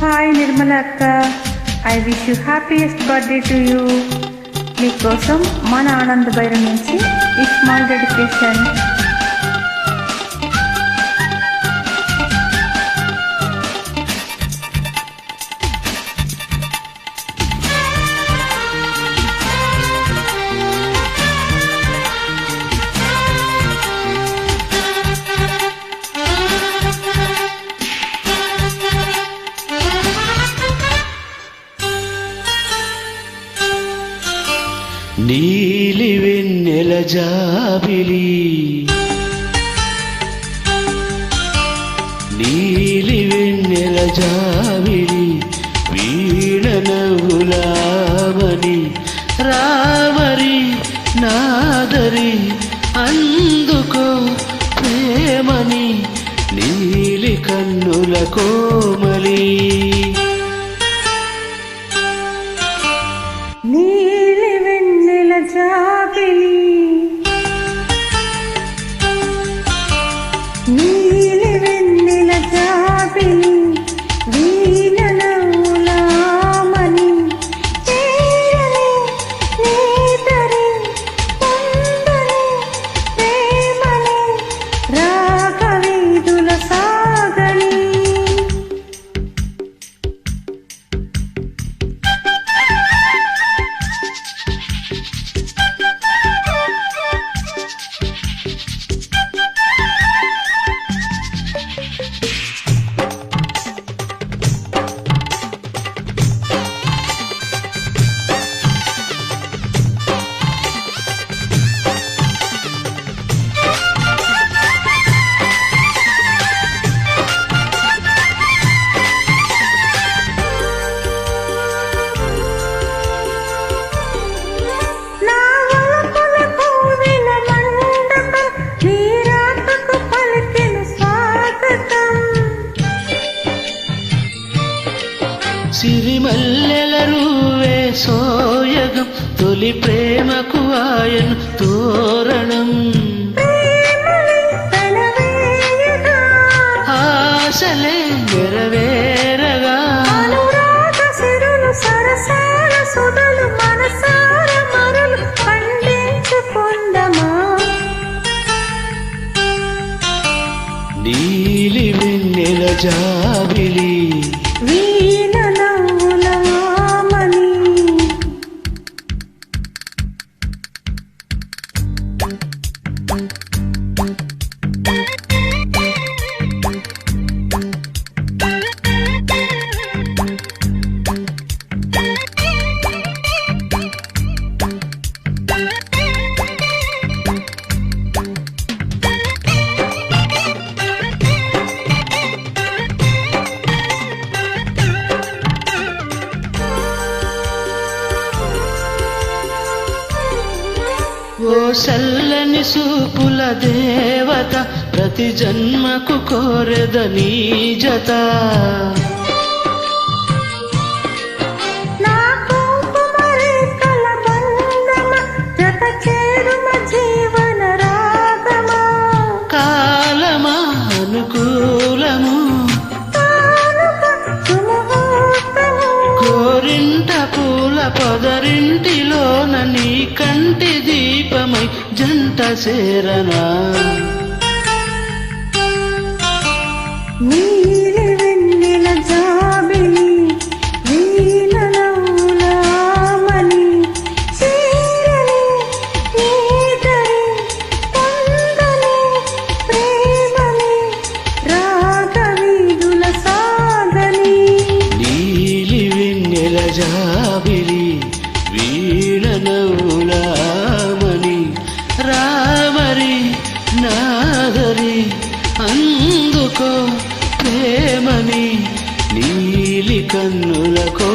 Hi Nirmala అక్క. I wish you happiest birthday to you మీకోసం మన ఆనంద బైరం నుంచి ఈ స్మాల్ డెడికేషన్ నీలి వెన్నెల జాబిలి. నీలి వెన్నెల జాబిలి వీణ నవ్వులామని రామరి నాదరి అందుకో ప్రేమని నీలి కన్నుల కోమలి. తొలి ప్రేమకు ఆయన తోరణం. ఆశలే నెరవేరగా. అనురాగ సిరులు సరసాల సుధలు మనసార మరులు పండించుకుందమా నీలి వెన్నెల జాబిలి చల్లని సూపుల దేవత ప్రతి జన్మకు కోరెద నీ జత. పొదరింటిలోన నీ కంటి దీపమై జంట సేరనా నీలి ప్రేమని నీలి కన్నులకో